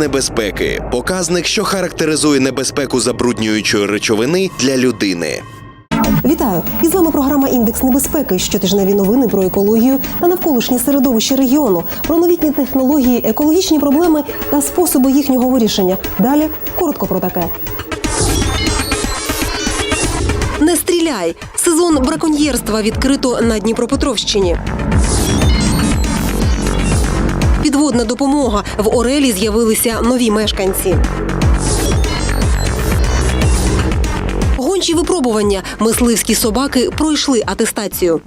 Небезпеки показник, що характеризує небезпеку забруднюючої речовини для людини. Вітаю! І з вами програма Індекс небезпеки. Щотижневі новини про екологію та навколишнє середовище регіону, про новітні технології, екологічні проблеми та способи їхнього вирішення. Далі коротко про таке. Не стріляй! Сезон браконьєрства відкрито на Дніпропетровщині. Підводна допомога в Орелі з'явилися нові мешканці. Гончі випробування. Мисливські собаки пройшли атестацію.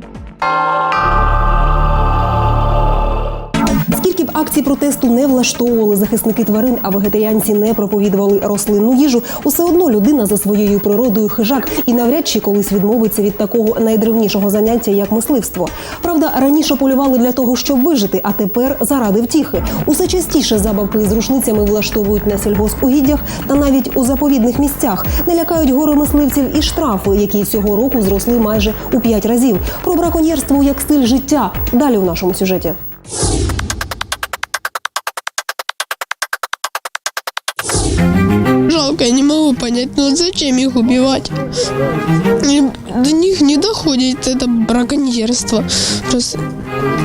Акцій протесту не влаштовували захисники тварин, а вегетаріанці не проповідували рослинну їжу, усе одно людина за своєю природою хижак і навряд чи колись відмовиться від такого найдревнішого заняття, як мисливство. Правда, раніше полювали для того, щоб вижити, а тепер заради втіхи. Усе частіше забавки з рушницями влаштовують на сільгоспугіддях та навіть у заповідних місцях. Не лякають гори мисливців і штрафи, які цього року зросли майже у п'ять разів. Про браконьєрство як стиль життя. Далі у нашому сюжеті. Могу понять, ну зачем их убивать? И до них не доходит это браконьерство. Просто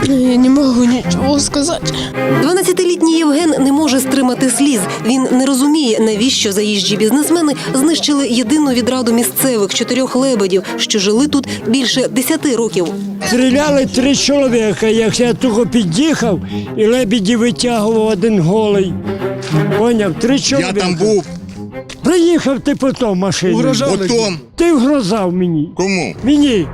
я не могу ничего сказать. 12-літній Євген не може стримати сліз. Він не розуміє, навіщо заїжджі бізнесмени знищили єдину відраду місцевих чотирьох лебедів, що жили тут більше 10 років. Стріляли три чоловіка, як я тільки під'їхав, і лебеді витягував один голий. Поняв, три Я чоловіка. там був. Приїхав ти потім машиною. Потом. Ти вгрозав мені. Кому? Мені.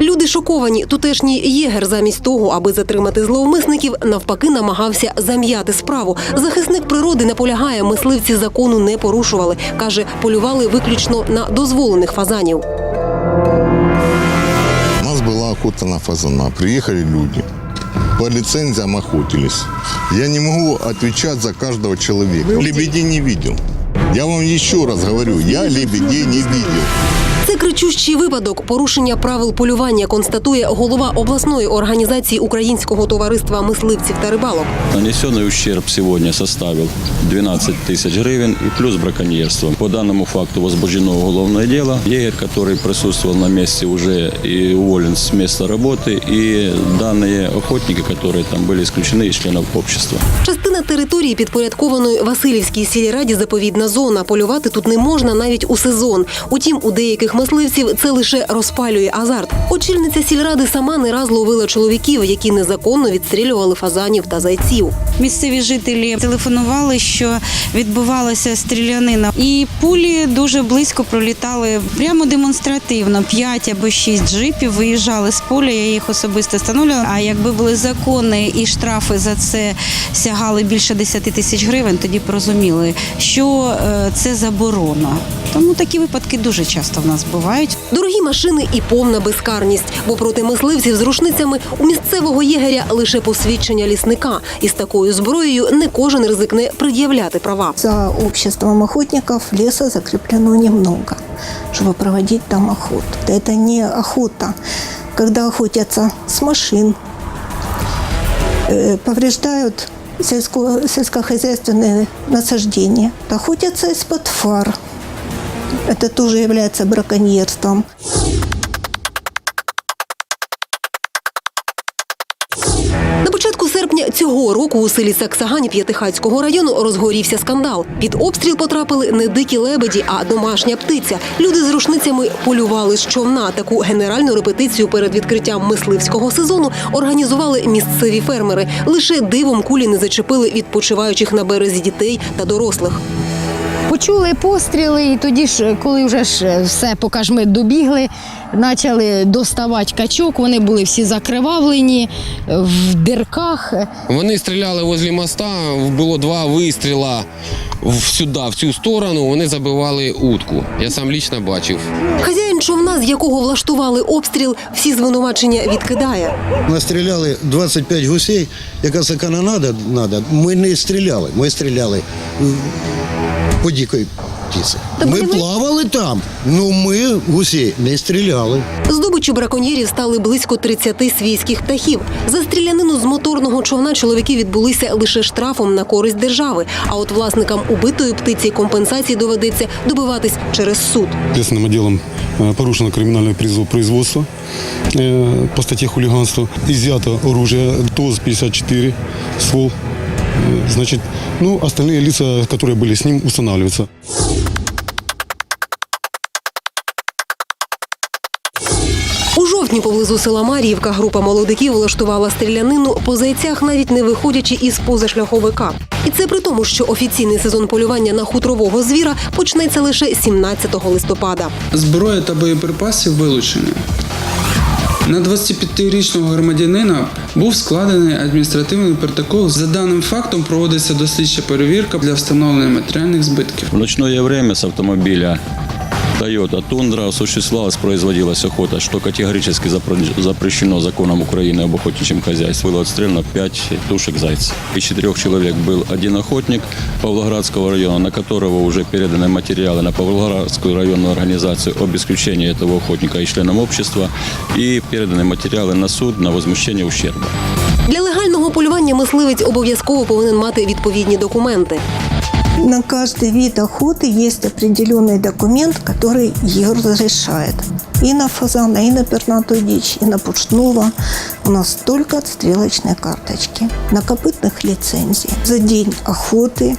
Люди шоковані. Тутешній єгер замість того, аби затримати зловмисників, навпаки намагався зам'яти справу. Захисник природи наполягає, мисливці закону не порушували. каже, полювали виключно на дозволених фазанів. У нас была охота на фазана. Приехали люди. По лицензиям охотились. Я не могу отвечать за каждого человека. Лебедей не видел. Я вам еще раз говорю, я лебедей не видел. Це кричущий випадок порушення правил полювання, констатує голова обласної організації Українського товариства мисливців та рибалок. Нанесенный ущерб сегодня составил 12 тысяч гривен и плюс браконьерство. По данному факту возбуждено уголовное дело. Егерь, который присутствовал на месте, уже и уволен с места работы. И данные охотники, которые там были исключены из членов общества. Частина території підпорядкованої Васильівській сільраді заповідна зона. Полювати тут не можна навіть у сезон. Утім, у деяких мисливців це лише розпалює азарт. Очільниця сільради сама не раз ловила чоловіків, які незаконно відстрілювали фазанів та зайців. Місцеві жителі телефонували, що відбувалася стрілянина, і пулі дуже близько пролітали прямо демонстративно. П'ять або шість джипів виїжджали з поля. Я їх особисто встановлювала. А якби були закони і штрафи за це сягали більше 10 тисяч гривень, тоді б розуміли, що е, це заборона. Тому такі випадки дуже часто в нас бувають. Дорогі машини і повна безкарність, бо проти мисливців з рушницями у місцевого єгеря лише посвідчення лісника. І з такою зброєю не кожен ризикне пред'являти права. За обществом охотников леса закреплено немного, чтобы проводить там охоту. Это не охота, когда охотятся с машин, э, повреждают сельско- сельскохозяйственные насаждения, охотятся из-под фар. Это тоже является браконьерством. На початку серпня цього року у селі Саксагані П'ятихацького району розгорівся скандал. Під обстріл потрапили не дикі лебеді, а домашня птиця. Люди з рушницями полювали з човна. Таку генеральну репетицію перед відкриттям мисливського сезону організували місцеві фермери. Лише дивом кулі не зачепили відпочиваючих на березі дітей та дорослих. Почули постріли, і тоді ж, коли вже ж все, поки ж ми добігли, почали доставати качок. Вони були всі закривавлені в дирках. Вони стріляли возле моста, було два вистріла в сюди, в цю сторону. Вони забивали утку. Я сам лічно бачив. Хазяїн човна, з якого влаштували обстріл, всі звинувачення відкидає. Настріляли 25 гусей, яка це канонада надо. Ми не стріляли, ми стріляли е, по дикій птицы. Да мы понимаете- плавали там, но мы гусей не стреляли. Здобиччю браконьєрів стали близько 30 свійських птахів. За стрілянину з моторного човна чоловіки відбулися лише штрафом на користь держави. А от власникам убитої птиці компенсації доведеться добиватись через суд. Следственным отделом э, порушено криминальное призв- производство э, по статье хулиганство. Изъято оружие ТОЗ-54, ствол. Э, Значит, ну, остальные лица, которые были с ним, устанавливаются. У жовтні поблизу села Маріївка група молодиків влаштувала стрілянину по зайцях, навіть не виходячи із позашляховика. І це при тому, що офіційний сезон полювання на хутрового звіра почнеться лише 17 листопада. Зброя та боєприпаси вилучені. На 25-річного громадянина був складений адміністративний протокол. За даним фактом проводиться дослідча перевірка для встановлення матеріальних збитків. В ночне время з автомобиля Toyota Tundra осуществлялась, производилась охота, что категорически запро- запрещено законом Украины об охотничьем хозяйстве. Было отстрелено 5 тушек зайцев. Из четырех человек был один охотник Павлоградского района, на которого уже переданы материалы на Павлоградскую районную организацию об исключении этого охотника и членам общества и переданы материалы на суд на возмещение ущерба. Для легального полювання мисливець обов'язково повинен мати відповідні документи. На каждый вид охоты есть определенный документ, который ее разрешает. И на фазана, и на пернатую дичь, и на пушного у нас только отстрелочные карточки. На копытных лицензии. За день охоты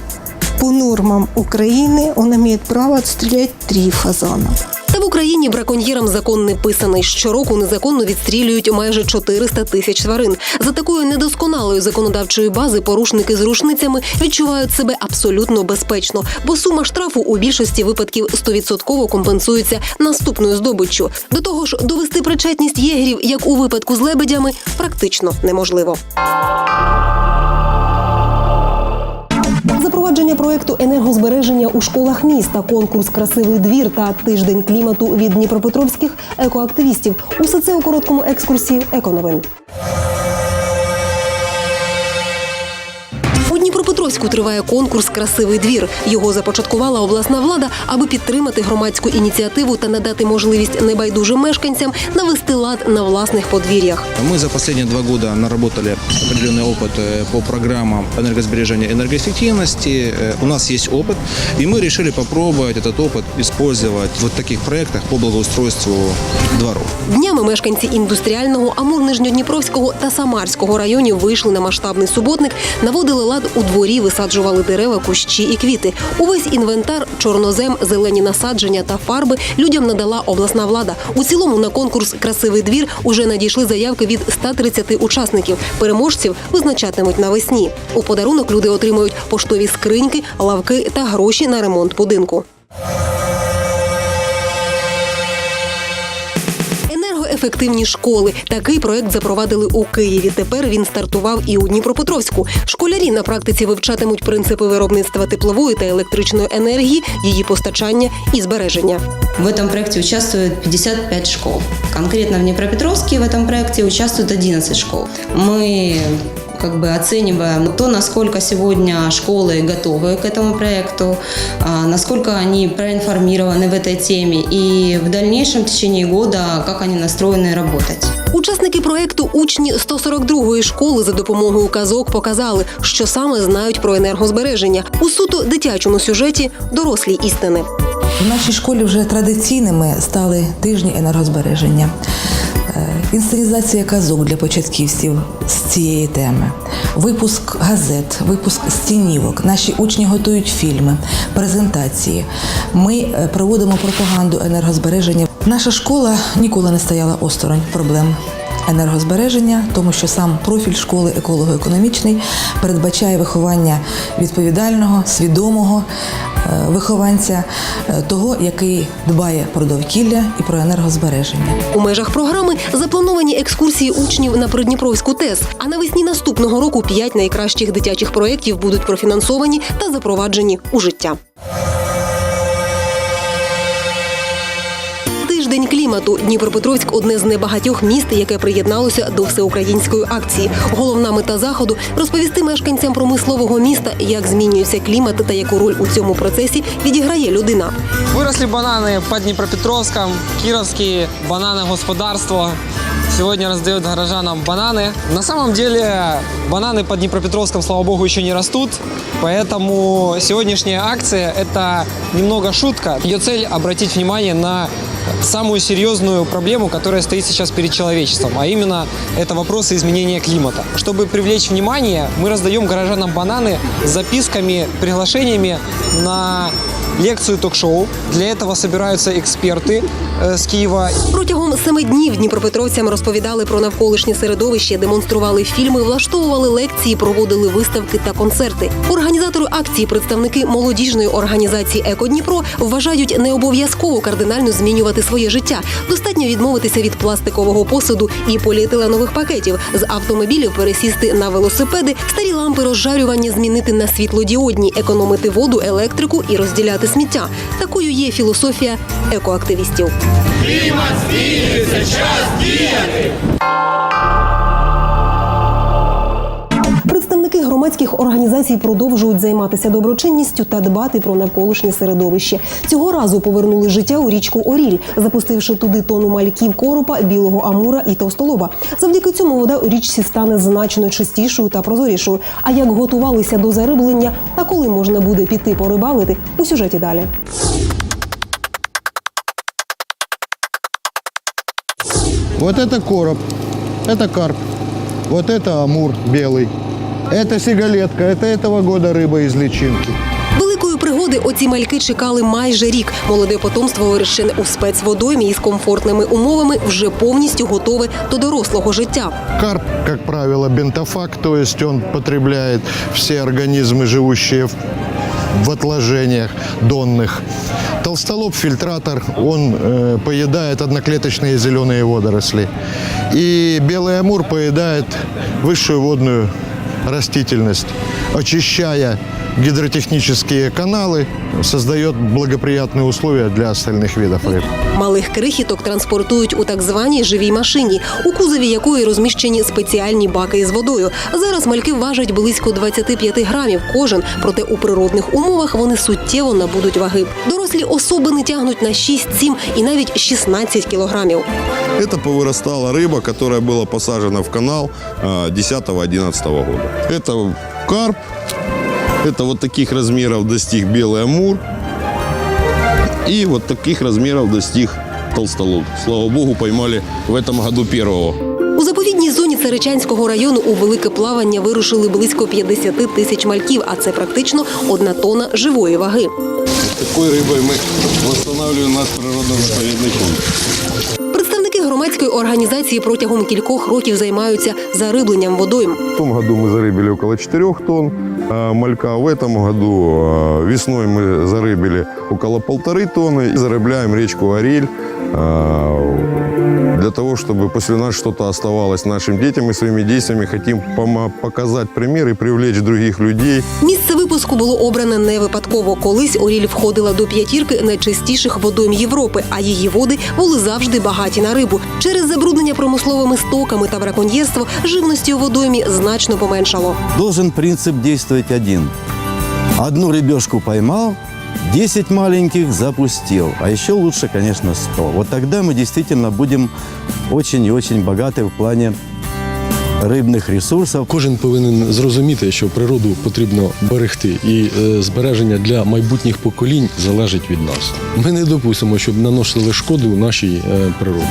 по нормам Украины он имеет право отстрелять три фазана. Та в Україні браконьєрам закон не писаний. Щороку незаконно відстрілюють майже 400 тисяч тварин. За такою недосконалою законодавчою бази порушники з рушницями відчувають себе абсолютно безпечно, бо сума штрафу у більшості випадків 100% компенсується наступною здобиччю. До того ж, довести причетність єгерів, як у випадку з лебедями, практично неможливо. Запровадження проекту енергозбереження у школах міста, конкурс Красивий двір та тиждень клімату від дніпропетровських екоактивістів. Усе це у короткому екскурсі еконовин. У Дніпропетровську триває конкурс Красивий двір. Його започаткувала обласна влада, аби підтримати громадську ініціативу та надати можливість небайдужим мешканцям навести лад на власних подвір'ях. Мы за последние два года наработали определенный опыт э, по программам энергосбережения и энергоэффективности. Э, У нас есть опыт, и мы решили попробовать этот опыт использовать в вот таких проектах по благоустройству дворов. Днями мешканці індустріального, Амур-Нижньодніпровського та Самарського районів вийшли на масштабний суботник, наводили лад у дворі, висаджували дерева, кущі і квіти. Увесь інвентар, чорнозем, зелені насадження та фарби людям надала обласна влада. У цілому на конкурс Красивий двір уже надійшли заявки від 130 учасників. Переможців визначатимуть навесні. У подарунок люди отримують поштові скриньки, лавки та гроші на ремонт будинку. Енергоефективні школи. Такий проект запровадили у Києві. Тепер він стартував і у Дніпропетровську. Школярі на практиці вивчатимуть принципи виробництва теплової та електричної енергії, її постачання і збереження. В этом проекте участвует 55 школ. Конкретно в Днепропетровске в этом проекте участвует 11 школ. Мы как бы оцениваем то, насколько сегодня школы готовы к этому проекту, а, насколько они проинформированы в этой теме и в дальнейшем в течение года, как они настроены работать. Учасники проекту учні 142-ї школи за допомогою казок показали, що саме знають про енергозбереження у суто дитячому сюжеті дорослі істини. В нашій школі вже традиційними стали тижні енергозбереження. Е, Інсценізація казок для початківців з цієї теми, випуск газет, випуск стінівок. Наші учні готують фільми, презентації. Ми е, проводимо пропаганду енергозбереження. Наша школа ніколи не стояла осторонь проблем енергозбереження, тому що сам профіль школи еколого-економічний передбачає виховання відповідального, свідомого вихованця, е, того, який дбає про довкілля і про енергозбереження. У межах програми заплановані екскурсії учнів на Придніпровську ТЕС. А навесні наступного року п'ять найкращих дитячих проєктів будуть профінансовані та запроваджені у життя. клімату. клімату. Дніпропетровськ одне з небагатьох міст, яке приєдналося до всеукраїнської акції. Головна мета заходу розповісти мешканцям промислового міста, як змінюється клімат та яку роль у цьому процесі відіграє людина. Выросли бананы под Днепропетровском, Кировские бананы господарство. Сегодня раздают горожанам бананы. На самом деле бананы под Днепропетровском, слава богу, еще не растут. Поэтому сегодняшняя акция – это немного шутка. Ее цель – обратить внимание на самую серьезную проблему, которая стоит сейчас перед человечеством, а именно это вопросы изменения климата. Чтобы привлечь внимание, мы раздаем горожанам бананы с записками, приглашениями на лекцию ток-шоу. Для этого собираются эксперты э, с Киева. Протягом семи днів дніпропетровцям розповідали про навколишнє середовище, демонстрували фільми, влаштовували лекції, проводили виставки та концерти. Організатори акції, представники молодіжної організації Еко Дніпро, вважають не обов'язково кардинально змінювати своє життя. Достатньо відмовитися від пластикового посуду і поліетиленових пакетів, з автомобілів пересісти на велосипеди, старі лампи розжарювання змінити на світлодіодні, економити воду, електрику і розділяти сміття. Такою є філософія екоактивістів. Представники громадських організацій продовжують займатися доброчинністю та дбати про навколишнє середовище. Цього разу повернули життя у річку Оріль, запустивши туди тону мальків коропа, білого амура і товстолоба. Завдяки цьому вода у річці стане значно чистішою та прозорішою. А як готувалися до зариблення та коли можна буде піти порибалити у сюжеті далі. Вот это короб, это карп, вот это амур белый, это сигалетка, это этого года рыба из личинки. Великої пригоди оці мальки чекали майже рік. Молоде потомство вирощене у спецводоймі із комфортними умовами вже повністю готове до дорослого життя. Карп, как правило, бентофаг, то есть он потребляет все организмы, живущие в, в отложениях донных. Толстолоб фильтратор, он э, поедает одноклеточные зеленые водоросли. И белый амур поедает высшую водную растительность, очищая гидротехнические каналы, создает благоприятные условия для остальных видов рыб. Малих крихіток транспортують у так званій живій машині, у кузові якої розміщені спеціальні баки із водою. Зараз мальки важать близько 25 грамів кожен, проте у природних умовах вони суттєво набудуть ваги. Дорослі особини тягнуть на 6, 7 і навіть 16 кілограмів. Это повырастала рыба, которая была посажена в канал а, 10-11 года. Это карп, это вот таких размеров достиг белый амур, и вот таких размеров достиг толстолоб. Слава богу, поймали в этом году первого. У заповідній зоні Царичанського району у велике плавання вирушили близько 50 тисяч мальків, а це практично одна тонна живої ваги. Такой рыбой мы восстанавливаем наш природный заповедный фонд. Представники громадської організації протягом кількох років займаються зарибленням водойм. В том году мы зарыбили около 4 тонн а, малька. В этом году а, весной мы зарыбили около полторы тонны. И зарыбляем речку Орель а, для того, чтобы после нас что-то оставалось нашим детям и своими действиями хотим пома- показать пример и привлечь других людей. Місце випуску було обране не випадково. Колись Оріль входила до п'ятірки найчистіших водойм Європи, а її води були завжди багаті на рибу. Через забруднення промисловими стоками та браконьєрство живності у водоймі значно поменшало. Должен принцип действовать один. Одну рыбешку поймал, 10 маленьких запустил, а еще лучше, конечно, 100. Вот тогда мы действительно будем очень и очень богаты в плане рибних ресурсів. Кожен повинен зрозуміти, що природу потрібно берегти, і е, збереження для майбутніх поколінь залежить від нас. Ми не допустимо, щоб наносили шкоду нашій е, природі.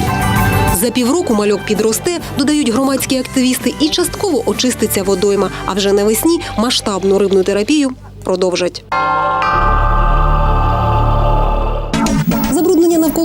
За півроку мальок підросте, додають громадські активісти, і частково очиститься водойма. А вже навесні масштабну рибну терапію продовжать.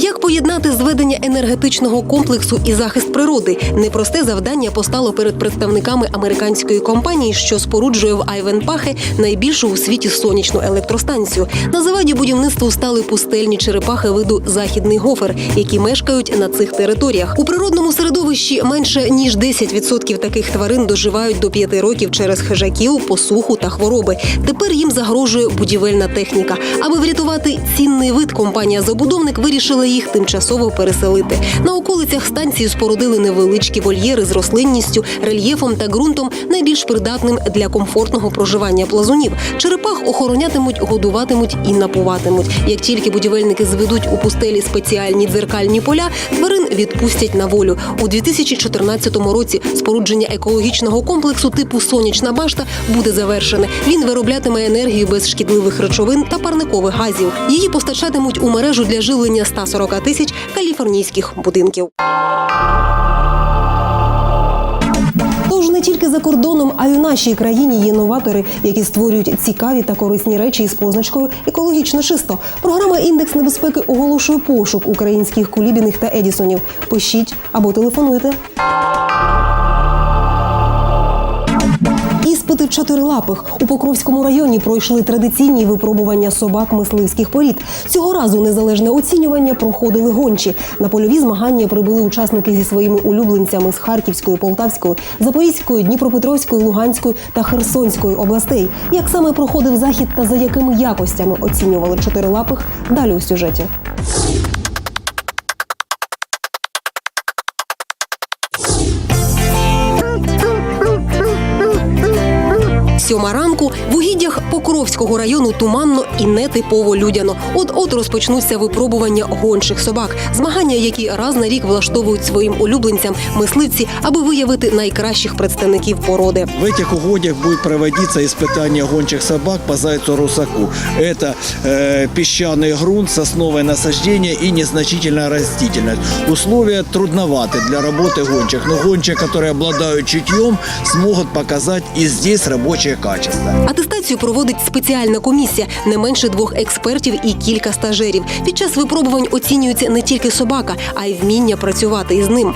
Як поєднати зведення енергетичного комплексу і захист природи? Непросте завдання постало перед представниками американської компанії, що споруджує в Айвенпахе найбільшу у світі сонячну електростанцію. На заваді будівництву стали пустельні черепахи виду західний гофер, які мешкають на цих територіях. У природному середовищі менше ніж 10% таких тварин доживають до 5 років через хижаків, посуху та хвороби. Тепер їм загрожує будівельна техніка. Аби врятувати цінний вид, компанія забудовник вирішила їх тимчасово переселити. На околицях станції спорудили невеличкі вольєри з рослинністю, рельєфом та ґрунтом, найбільш придатним для комфортного проживання плазунів. Черепах охоронятимуть, годуватимуть і напуватимуть. Як тільки будівельники зведуть у пустелі спеціальні дзеркальні поля, тварин відпустять на волю. У 2014 році спорудження екологічного комплексу типу сонячна башта буде завершене. Він вироблятиме енергію без шкідливих речовин та парникових газів. Її постачатимуть у мережу для живлення 140 тисяч каліфорнійських будинків. Тож не тільки за кордоном, а й у нашій країні є новатори, які створюють цікаві та корисні речі із позначкою екологічно чисто. Програма індекс небезпеки оголошує пошук українських кулібіних та едісонів. Пишіть або телефонуйте. Іспити чотирилапих у Покровському районі пройшли традиційні випробування собак мисливських порід. Цього разу незалежне оцінювання проходили гончі. На польові змагання прибули учасники зі своїми улюбленцями з Харківської, Полтавської, Запорізької, Дніпропетровської, Луганської та Херсонської областей. Як саме проходив захід та за якими якостями оцінювали чотирилапих? Далі у сюжеті. Сьома ранку в угіддях Покровського району туманно і нетипово людяно. От от розпочнуться випробування гончих собак, змагання, які раз на рік влаштовують своїм улюбленцям мисливці, аби виявити найкращих представників породи. В этих угодьях будет проводиться испытание гончих собак по зайцу-русаку. Это э, песчаный грунт, сосновое насаждение и незначительная растительность. Условия трудноваты для работы гончих, но гончие, которые обладают чутьем, смогут показать и здесь рабочие качества. Атестацію проводить спеціальна комісія, не менше двох експертів і кілька стажерів. Під час випробувань оцінюється не тільки собака, а й вміння працювати із ним.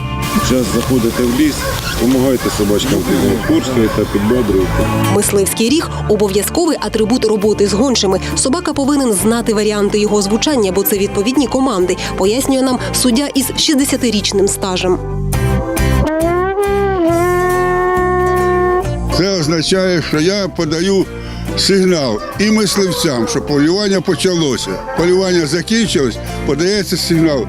Зараз заходите в ліс, допомагайте собачкам підгоршуєте та підбодрюєте. Мисливський ріг обов'язковий атрибут роботи з гончими. Собака повинен знати варіанти його звучання, бо це відповідні команди, пояснює нам суддя із 60-річним стажем. Це означає, що я подаю сигнал і мисливцям, що полювання почалося. Полювання закінчилось, подається сигнал.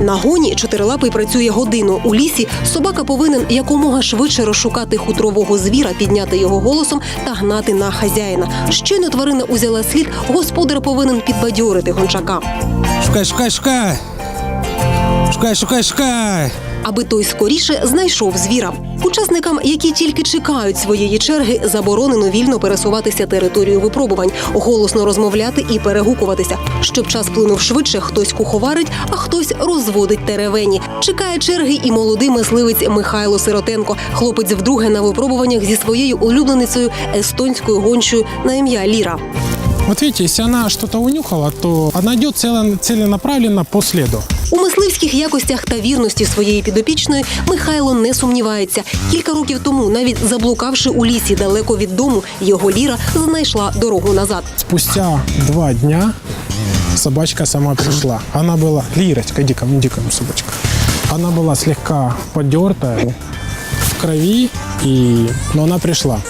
На гоні чотирилапий працює годину. У лісі собака повинен якомога швидше розшукати хутрового звіра, підняти його голосом та гнати на хазяїна. Щойно тварина узяла слід, господар повинен підбадьорити гончака. Шукай, шукай, шукай. Шукай, шукай, шукай. аби той скоріше знайшов звіра. Учасникам, які тільки чекають своєї черги, заборонено вільно пересуватися територією випробувань, голосно розмовляти і перегукуватися. Щоб час плинув швидше, хтось куховарить, а хтось розводить теревені. Чекає черги і молодий мисливець Михайло Сиротенко. Хлопець вдруге на випробуваннях зі своєю улюбленицею естонською гончою на ім'я Ліра. Вот видите, если она что-то унюхала, то она идет целенаправленно по следу. У мисливських якостях та вірності своєї підопічної Михайло не сумнівається. Кілька років тому, навіть заблукавши у лісі далеко від дому, його ліра знайшла дорогу назад. Спустя два дня собачка сама пришла. Она была, Лирочка, иди ко мне, иди ко мне, собачка. Она была слегка подертая, в крови, и... но она пришла.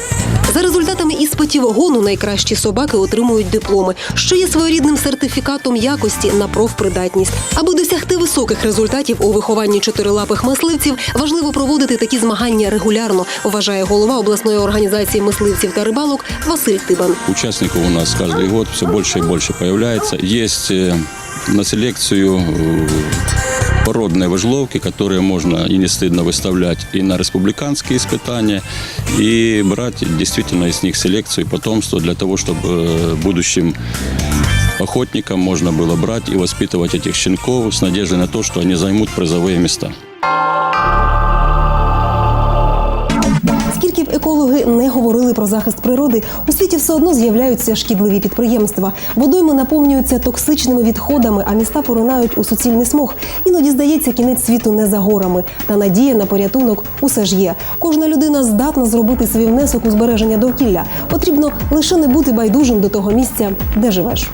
За результатами іспитів гону найкращі собаки отримують дипломи, що є своєрідним сертифікатом якості на профпридатність. Аби досягти високих результатів у вихованні чотирилапих мисливців, важливо проводити такі змагання регулярно, вважає голова обласної організації мисливців та рибалок Василь Тибан. Участников у нас каждый год все больше и больше появляется. Есть э, на селекцию э, породные выжловки, которые можно и не стыдно выставлять и на республиканские испытания, и брать действительно из них селекцию и потомство для того, чтобы э, будущим охотникам можно было брать и воспитывать этих щенков с надеждой на то, что они займут призовые места. Екологи не говорили про захист природи, у світі все одно з'являються шкідливі підприємства. Водойми наповнюються токсичними відходами, а міста поринають у суцільний смог. Іноді здається, кінець світу не за горами. Та надія на порятунок усе ж є. Кожна людина здатна зробити свій внесок у збереження довкілля. Потрібно лише не бути байдужим до того місця, де живеш.